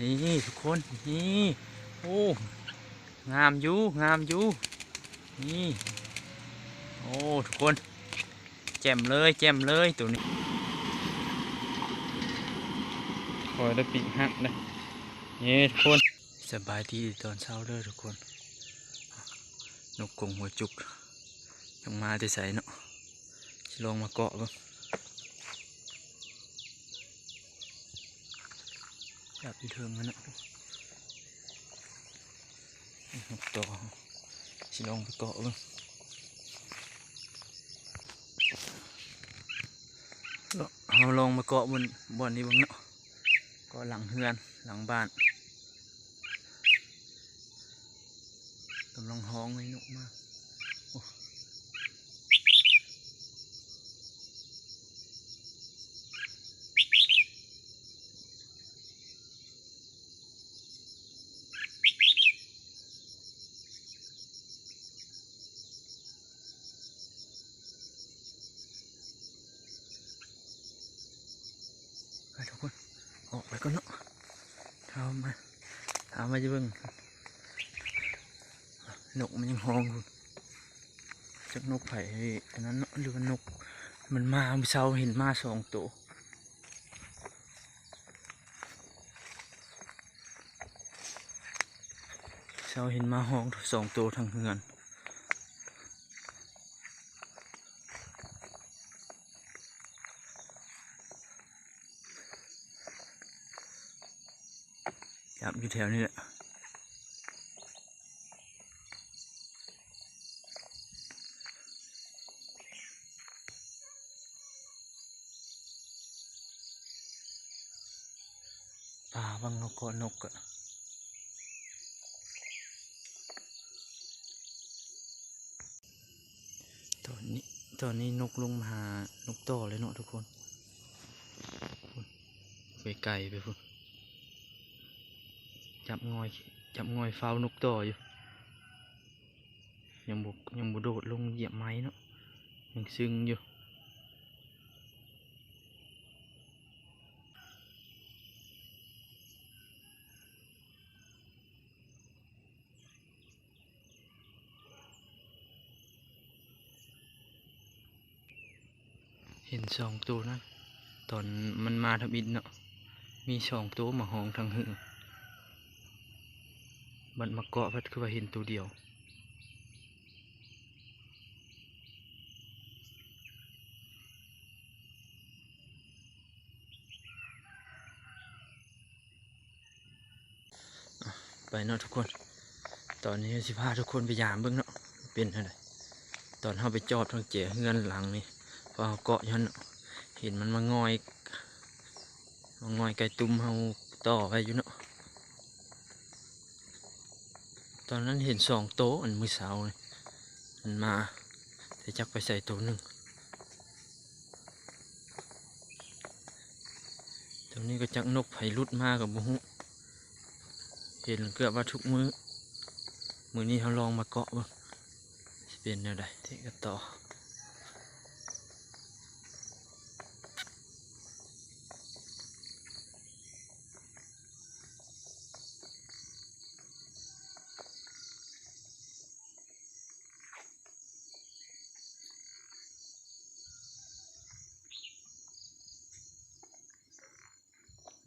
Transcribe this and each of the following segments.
นี่ทุกคนนี่โอ้งามอยู่งามอยู่นี่โอ้ทุกคนแจ่มเลยแจ่มเลยตัวนี้คอยได้ปีกหักเลยนี่ทุกคนสบายดีตอนเช้าเด้อทุกคน นกกงหัวจุกยังมาที่ใส่เนาะลองมาเกาะบ้าง อยากไปเทิงมันเนะนกต่อสิลองไปเกาะบ้างเราลองมาเกาะบนบนนี้บ้างเนาะก็หลังเฮือนหลังบ้านกำลังห้องให้นกมาก ไปทุกคนออกไปก็เนาะเท้ามาเท้ามาจะเบิ่งนกมันยังห้องอยู่จากนกไผ่อันนั้นเนาะหรือว่านก มันมาเมื่อเช้าเห็นมาสองตัวเช้าเห็นมาห้องสองตัวทางเฮือน อยู่แถวนี้แหละป่าบางนกก็นกอะตอนนี้ตอนนี้นกลงมาหานกต่อเลยเนาะทุกคนพุ่นไปไกลไปพุ่น จับงอยจับงอยเฝ้านกต่ออยู่ยังบุกยังบุโดดลงเหยียบไม้เนาะยังซึ้งอยู่เห็นสองตัวนะตอนมันมาทำอินเนาะมีสองตัวมาห้องทางหึง มันมาเกาะพัดคือว่าเห็นตัวเดียว ไปเนาะทุกคน ตอนนี้สิพาทุกคนไปยามเบิ่งเนาะเป็นอะไรตอนเข้าไปจอบทางเจ๋เฮือนหลังนี่พอเกาะยันเนเห็นมันมางอยมางอยไก่ตุ้มเฮาต่อไปอยู่เนาะ ตอนนั้นเห็นสองโต๊ะอันมือสาวอันมาแต่จักไปใส่โต๊ะหนึ่งตรงนี้ก็จักนกไผ่รุดมากับบุหุเห็นเกือบว่าทุกมือ้อ มือนี้เขาลองมาเกาะบ้างเป็นอะไรเทกันต่อ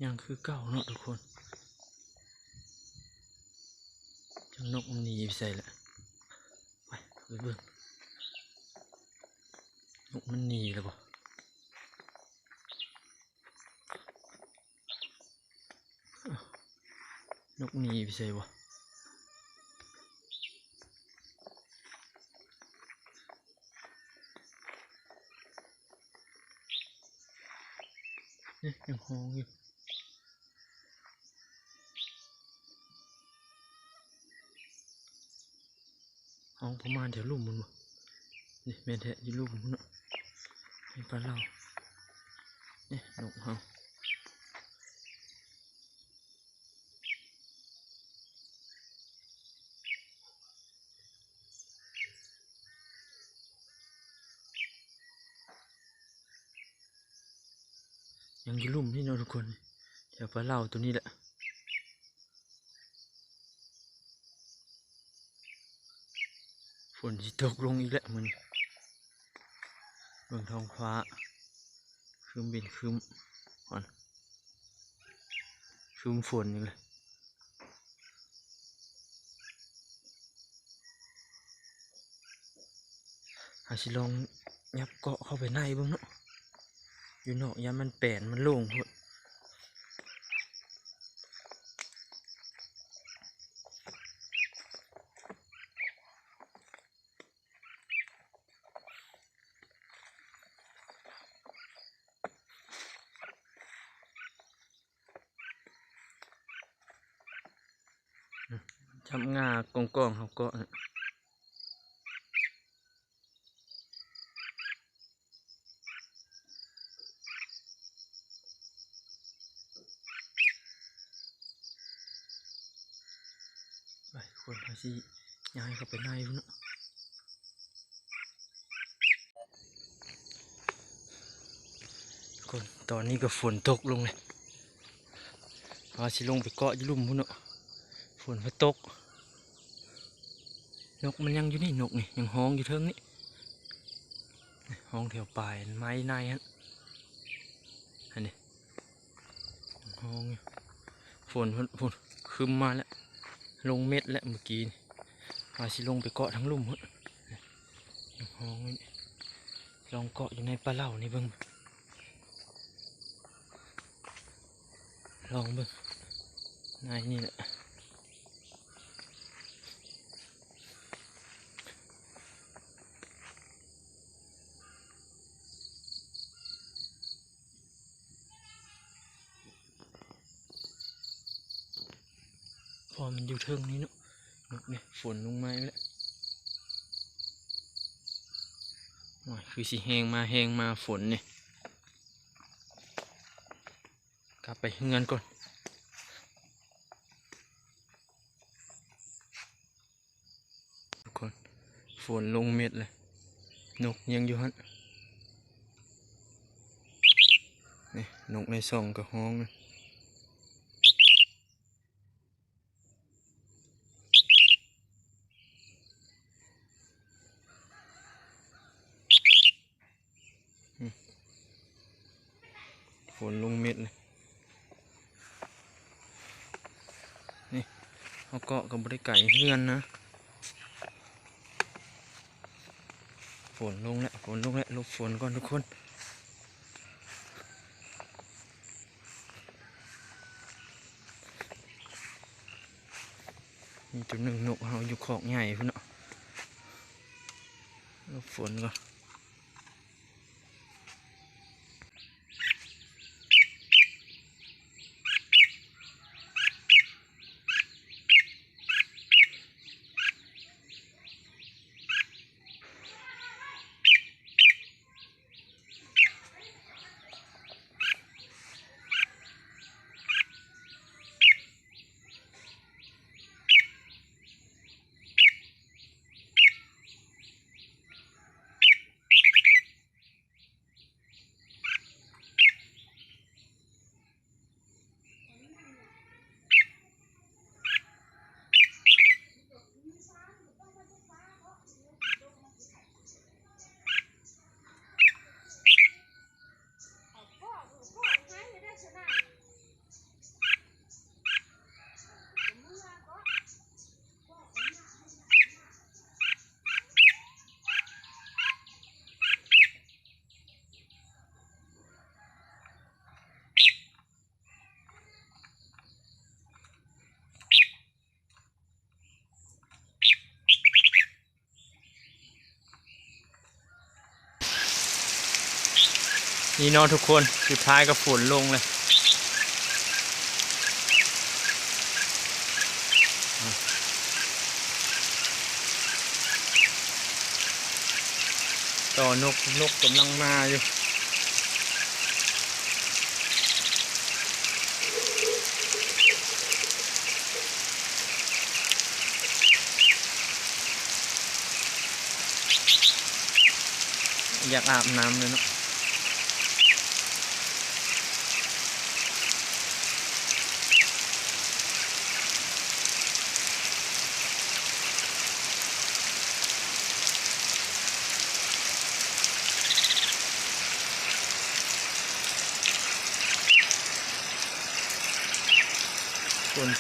ยังคือเก่าเนาะทุกคนจังนกมันหนีไปใส่ละไปไปเบิ่งนกมันหนีแล้วบ่อ้าวนกหนีไปใส่บ่เนี่ยยังห้องอยู่ ห้องประมาณแถวลุ่มมันบ่นี่แม่นแท้อยี่ลุ่มมันเนาะนี่ปลาเล่าเนี่นกเฮายังยี่ลุ่มนี่เนาะทุกคนแถวปลาเล่าตัวนี้แหละ ฝ นสิตกลงอีกแล้วมันเบิ่งท้องฟ้าคืมบินคืมก่อนคืมฝนอีกเลยอาสิลองยับเกาะเข้าไปในบ้างเนาะอยู่นอกยามันแปนมันโล่งพุ่น จับงากองกองเขาก็น่ะไปคนเขาสิย้ายเขาไปในพุ่นเนาะคนตอนนี้ก็ฝนตกลงเลยว่าสิลงไปเกาะยู่ลุ่มพุ่นเนาะ นมาตก นกมันยังอยู่นี่นกนี่ยังห้องอยู่เทิงนี่ห้องแถวปลายไม้ในฮะอันนี้ห้องฝนฝนฝนคืมมาแล้วลงเม็ดแล้วเมื่อกี้นี่ว่าสิลงไปเกาะทั้งลุ่มฮะห้องนี่ลองเกาะอยู่ในปลาเหล่านี่เบิ่งลองเบิ่งในนี่แหละ พอมันอยู่เทิงนี้เนาะนกเนี่ยฝนลงมาแล้วคือสิแหงมาแหงมาฝนเนี่ยกลับไปเฮือนก่อนทุกคนฝนลงเม็ดเลยนกยังอยู่ฮันนี่นกในซองกับห้องนะ ฝนลงเม็ดเลยนี่เขาเกาะกับบริไก่เฮือนนะฝนลงแล้วฝนลงแล้วลบฝนก่อนทุกคนมีจุดหนึ่งหนุกเขาอยู่ขอกใหญ่พุ่นเนาะลบฝนก่อน นี่นอนทุกคนสุดท้ายก็ฝนลงเลยต่อนกนกกำลังมาอยู่อยากอาบน้ำเลยเนาะ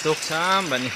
นตกซ้ำแบบนี้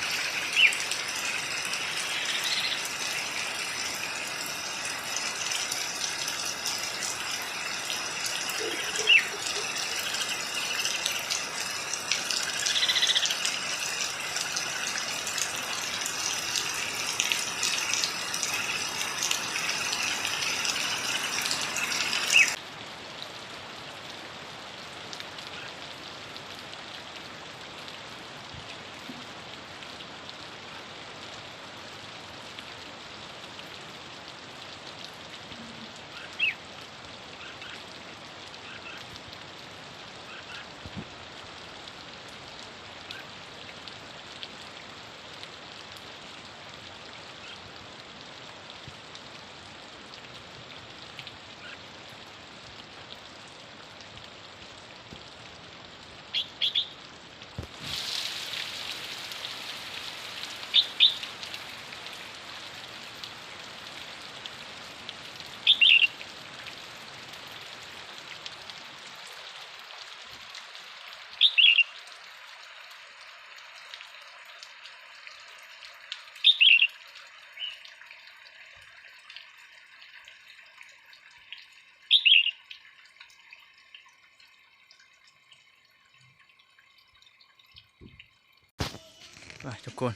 ทุกคน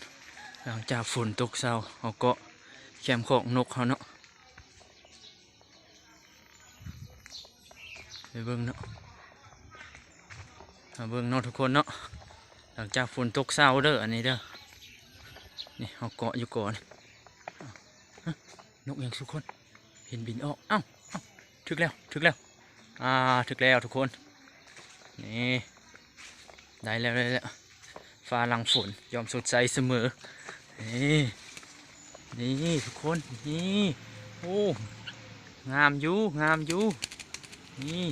หลังจากฝนตกเศร้าเขาก็แคมของนกเขาเนาะไปเบิ่งเนาะมาเบิ่งเนาะทุกคนเนาะ หลังจากฝนตกเศร้าเด้ออันนี้เด้อ นี่เขาเกาะอยู่ก่อน นกยังทุกคน เห็นบินออกเอ้าเอ้าถึกแล้วถึกแล้ว อ่าถึกแล้วทุกคน นี่ ได้แล้วได้แล้ว ฟ้าหลังฝนยอมสดใสเสมอ นี่นี่ทุกคนนี่โอ้งามอยู่งามอยู่นี่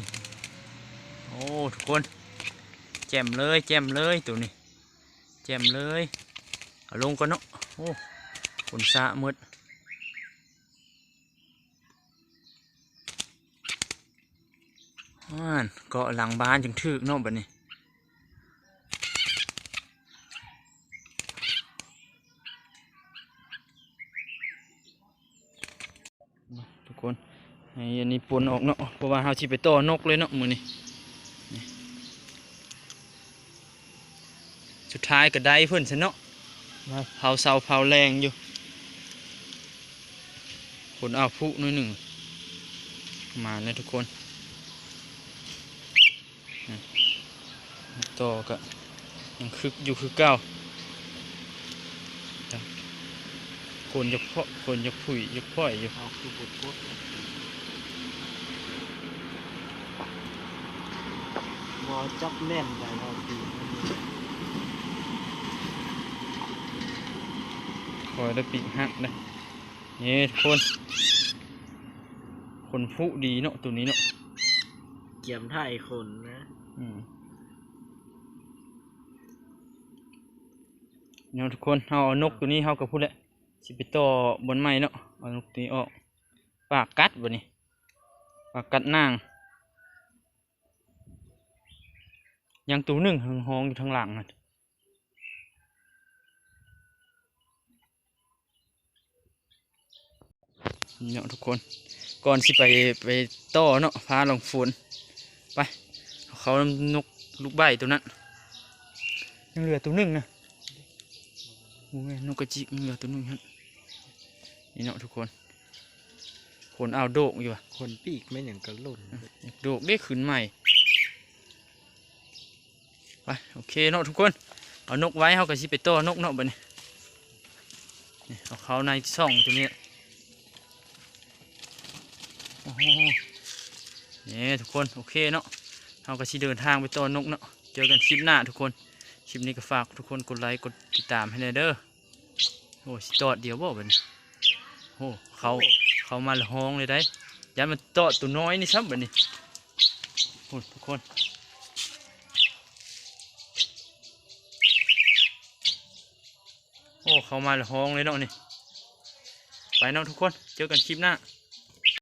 โอ้ทุกคน แจ่มเลยแจ่มเลยตัวนี้แจ่มเลยเอาลงก่อนเนาะโอ้ฝนสะหมดอ่านเกาะหลังบ้านจังทึกเนาะแบัดนี้ ทุกคน ให้อันนี้ปนออกเนาะเพราะว่าเราสิไปต่อนกเลยเนาะมือนี้นี่สุดท้ายก็ได้เพิ่นซะเนาะมาเผาเสาเผาแรงอยู่ผลเอาพุน้อยหนึ่ง มาเลยทุกคน ต่อก็ยังคึกอยู่คือเก้าคนจะเพาะคนจะผุยจะพ่อยอยู่เอาคือบุดพุดบ อจับแน่นไปเราดีมันมีคอยได้ปีกหักเลยนี่ทุกคนคนผู้ดีเนาะตัวนี้เนาะเกี่ยมไทยคนนะอืมเนาะทุกคนเอาเอานกตัวนี้เขากับพูดแหละสิไปต่อบนไม้เนาะเอานกตัวนี้ออกปากกัดบ่นี่ปากกัดนาง ยังตัวหนึ่งหึงหองอยู่ทางหลังอะเนาะทุกคนก่อนสิไปไปต่อเนาะพาลงฝนไปเอาเขานกลูกใบตัวนั้นยังเหลือตัวหนึ่งนะโอ้ยนกกระจิกยังเหลือตัวหนึ่งฮะนี่เนาะทุกคนขนเอาวโดกอยู่อะคนปีกไม่อย่างกระลุ่นโดกได้ขึ้นใหม่ ไปโอเคเนาะทุกคนเอานกไว้เขาก็สิไปต่อนกเนาะบัดนี้เอาเขาในช่องตัวนี้โอ้โหนี่ทุกคนโอเคเนาะเขาก็สิเดินทางไปต่อนกเนาะเจอกันคลิปหน้าทุกคนคลิปนี้ก็ฝากทุกคนกดไลค์กดติดตามให้หน่อยเด้อโอ้สิตอดเดียวบ่บัดนี้โอ้เขาเขามาละห้องเลยได้ยันมันตอดตัวน้อยนี่ซ้ำแบบนี้โอ้ยทุกคน เขามาละห้องเลยเนาะนี่ไปเนาะทุกคน เจอกันคลิปหน้า